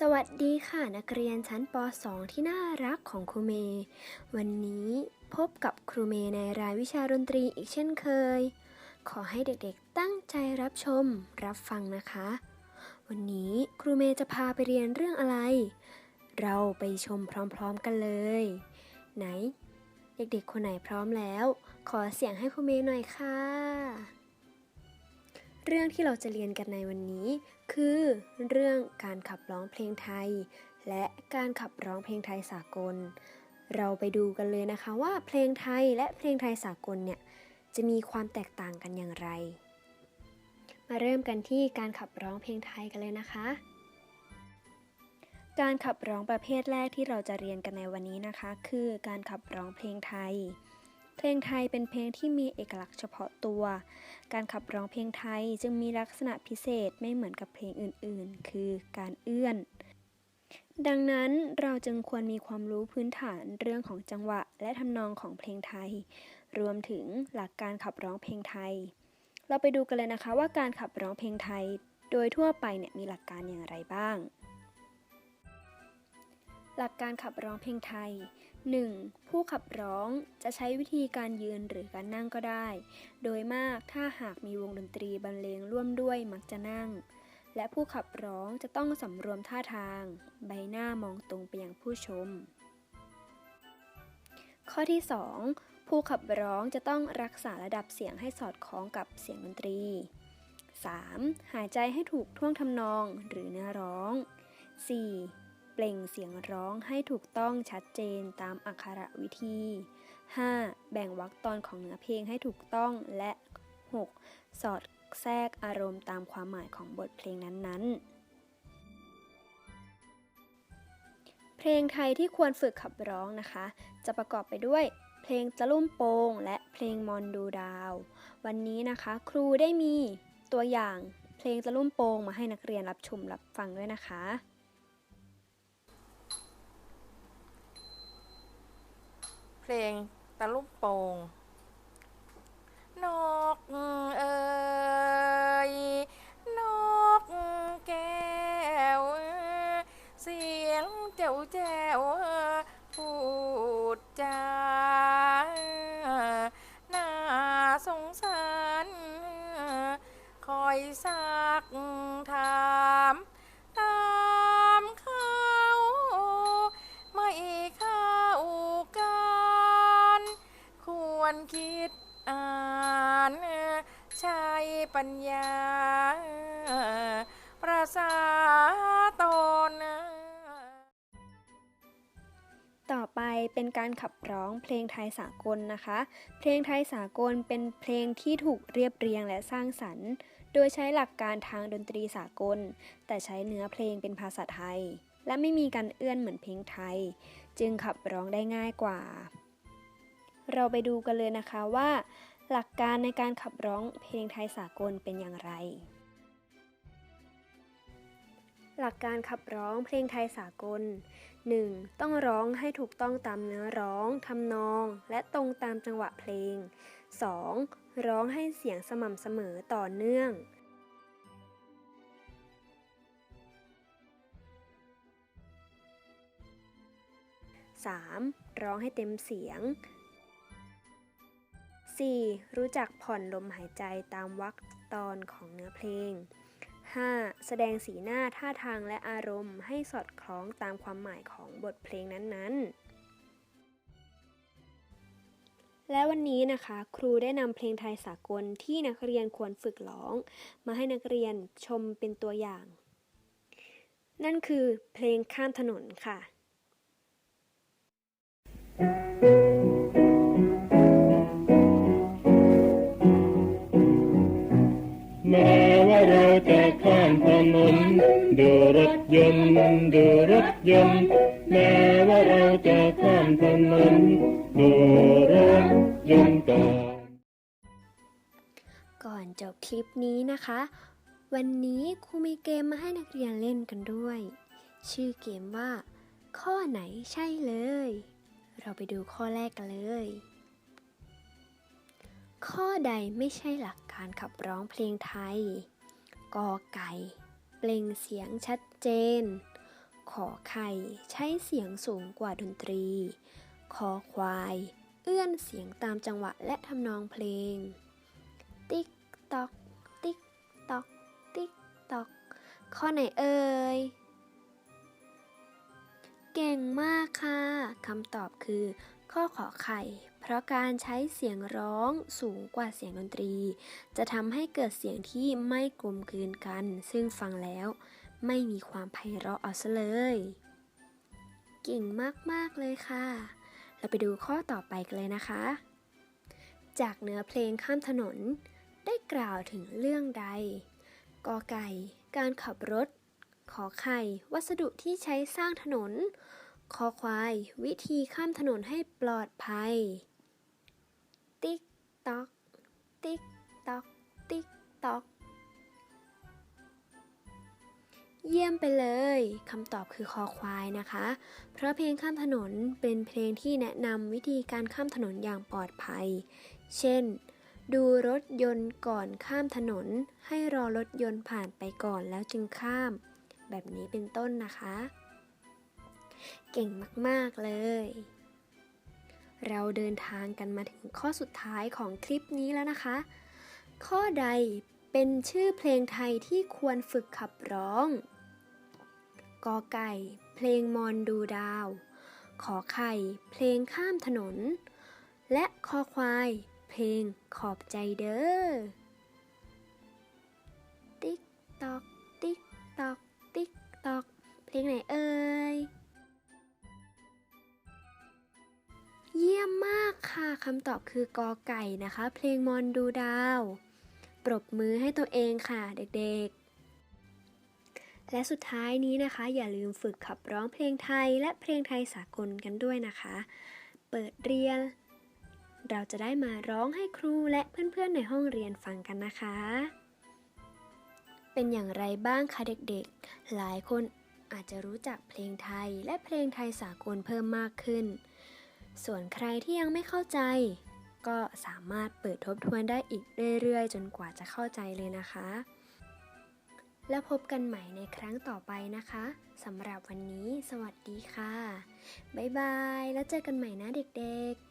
สวัสดีค่ะนักเรียนชั้นป .2 ที่น่ารักของครูเมย์วันนี้พบกับครูเมย์ในรายวิชาดนตรีอีกเช่นเคย ขอให้เด็กๆตั้งใจรับชมรับฟังนะคะ วันนี้ครูเมย์จะพาไปเรียนเรื่องอะไร เราไปชมพร้อมๆกันเลย ไหน เด็กๆคนไหนพร้อมแล้ว ขอเสียงให้ครูเมย์หน่อยค่ะ เรื่องที่เราจะเรียนกันในวันนี้ คือเรื่องการขับร้องเพลงไทย และการขับร้องเพลงไทยสากล เราไปดูกันเลยนะคะว่าเพลงไทยและเพลงไทยสากลเนี่ยจะมีความแตกต่างกันอย่างไร มาเริ่มกันที่การขับร้องเพลงไทยกันเลยนะคะ การขับร้องประเภทแรกที่เราจะเรียนกันในวันนี้นะคะ คือการขับร้องเพลงไทย เพลงไทยเป็นเพลงที่มีเอกลักษณ์เฉพาะตัว การขับร้องเพลงไทยจึงมีลักษณะพิเศษไม่เหมือนกับเพลงอื่นๆ คือการเอื้อน ดังนั้นเราจึงควรมีความรู้พื้นฐานเรื่องของจังหวะและทำนองของเพลงไทย รวมถึงหลักการขับร้องเพลงไทย เราไปดูกันเลยนะคะว่าการขับร้องเพลงไทย โดยทั่วไปเนี่ยมีหลักการอย่างไรบ้าง หลักการขับร้องเพลงไทย 1. ผู้ขับร้องจะใช้วิธีการยืนหรือการนั่งก็ได้ โดยมากถ้าหากมีวงดนตรีบรรเลงร่วมด้วยมักจะนั่ง และผู้ขับร้องจะต้องสำรวมท่าทาง ใบหน้ามองตรงไปยังผู้ชม ข้อที่ 2. ผู้ขับร้องจะต้องรักษาระดับเสียงให้สอดคล้องกับเสียงดนตรี 3. หายใจให้ถูกท่วงทำนองหรือเนื้อร้อง 4. เปล่งเสียงร้องให้ถูกต้องชัดเจนตามอักขระวิธี 5. แบ่งวรรคตอนของเนื้อเพลงให้ถูกต้องและ 6. สอดแทรกอารมณ์ตามความหมายของบทเพลงนั้นๆ เพลงไทยที่ควรฝึกขับร้องนะคะ จะประกอบไปด้วยเพลงจะลุ่มโปงและเพลงมอนดูดาว วันนี้นะคะครูได้มีตัวอย่างเพลงจะลุ่มโปงมาให้นักเรียนรับชมรับฟังด้วยนะคะ เพลงตะลุ่มโป่งนกเอ่ยนกแก้ว เสียงเจ้าแจ้วพูดจาน่าสงสาร คอยซักถามตามเขาไม่เข้า วรคิดอ่านใช้ปัญญา ประสาตนต่อไปเป็นการขับร้องเพลงไทยสากลนะคะ เพลงไทยสากลเป็นเพลงที่ถูกเรียบเรียงและสร้างสรรค์ โดยใช้หลักการทางดนตรีสากล แต่ใช้เนื้อเพลงเป็นภาษาไทย และไม่มีการเอื้อนเหมือนเพลงไทย จึงขับร้องได้ง่ายกว่า เราไปดูกันเลยนะคะว่า หลักการในการขับร้องเพลงไทยสากลเป็นอย่างไร หลักการขับร้องเพลงไทยสากล 1. ต้องร้องให้ถูกต้องตามเนื้อร้องทำนอง และตรงตามจังหวะเพลง 2. ร้องให้เสียงสม่ำเสมอต่อเนื่อง 3. ร้องให้เต็มเสียง 4. รู้จักผ่อนลมหายใจตามวรรคตอนของเนื้อเพลง 5. แสดงสีหน้าท่าทางและอารมณ์ให้สอดคล้องตามความหมายของบทเพลงนั้นๆ และวันนี้นะคะ ครูได้นำเพลงไทยสากลที่นักเรียนควรฝึกร้อง มาให้นักเรียนชมเป็นตัวอย่าง นั่นคือเพลงข้ามถนนค่ะ แม้ว่าเราจะข้ามถนนดูรถยนต์ดูรถยนต์แม้ว่าเราจะข้ามถนนดูรถยนต์ก่อนก่อนจบคลิปนี้นะคะ วันนี้ครูมีเกมมาให้นักเรียนเล่นกันด้วย ชื่อเกมว่า ข้อไหนใช่เลย เราไปดูข้อแรกกันเลย ข้อใดไม่ใช่หลักการขับร้องเพลงไทย กอไก่ เปล่งเสียงชัดเจน ขอไข่ใช้เสียงสูงกว่าดนตรี คอควาย เอื้อนเสียงตามจังหวะและทำนองเพลง ติ๊กตอก ติ๊กตอก ติ๊กตอก ข้อไหนเอ่ย เก่งมากค่ะ คำตอบคือ ข้อขอไข่ เพราะการใช้เสียงร้องสูงกว่าเสียงดนตรี จะทำให้เกิดเสียงที่ไม่กลมกลืนกัน ซึ่งฟังแล้วไม่มีความไพเราะเอาซะเลย เก่งมาก ๆ เลยค่ะ เราไปดูข้อต่อไปกันเลยนะคะ จากเนื้อเพลงข้ามถนน ได้กล่าวถึงเรื่องใดกอไก่ การขับรถ ขอไข่ วัสดุที่ใช้สร้างถนนคอควาย วิธีข้ามถนนให้ปลอดภัย ติ๊กตอก ติ๊กตอก ติ๊กตอก เยี่ยมไปเลยคำตอบคือคอควายนะคะ เพราะเพลงข้ามถนนเป็นเพลงที่แนะนำวิธีการข้ามถนนอย่างปลอดภัย เช่น ดูรถยนต์ก่อนข้ามถนน ให้รอรถยนต์ผ่านไปก่อนแล้วจึงข้าม แบบนี้เป็นต้นนะคะ เก่งมาก ๆ เลย เราเดินทางกันมาถึงข้อสุดท้ายของคลิปนี้แล้วนะคะ ข้อใดเป็นชื่อเพลงไทยที่ควรฝึกขับร้อง กอไก่ เพลงมอนดูดาว ขอไข่ เพลงข้ามถนน และคอควาย เพลงขอบใจเด้อ ติ๊กตอก ติ๊กตอก ติ๊กตอก เพลงไหนเอ่ย เยี่ยมมากค่ะคำตอบคือกอไก่นะคะ เพลงมอนดูดาว ปรบมือให้ตัวเองค่ะเด็กๆ และสุดท้ายนี้นะคะ อย่าลืมฝึกขับร้องเพลงไทยและเพลงไทยสากลกันด้วยนะคะ เปิดเรียน เราจะได้มาร้องให้ครูและเพื่อนๆในห้องเรียนฟังกันนะคะ เป็นอย่างไรบ้างคะเด็กๆ หลายคนอาจจะรู้จักเพลงไทยและเพลงไทยสากลเพิ่มมากขึ้น ส่วนใครที่ยังไม่เข้าใจ ก็สามารถเปิดทบทวนได้อีกเรื่อยๆ จนกว่าจะเข้าใจเลยนะคะ แล้วพบกันใหม่ในครั้งต่อไปนะคะสำหรับวันนี้ สวัสดีค่ะ บ๊ายบาย แล้วเจอกันใหม่นะเด็กๆ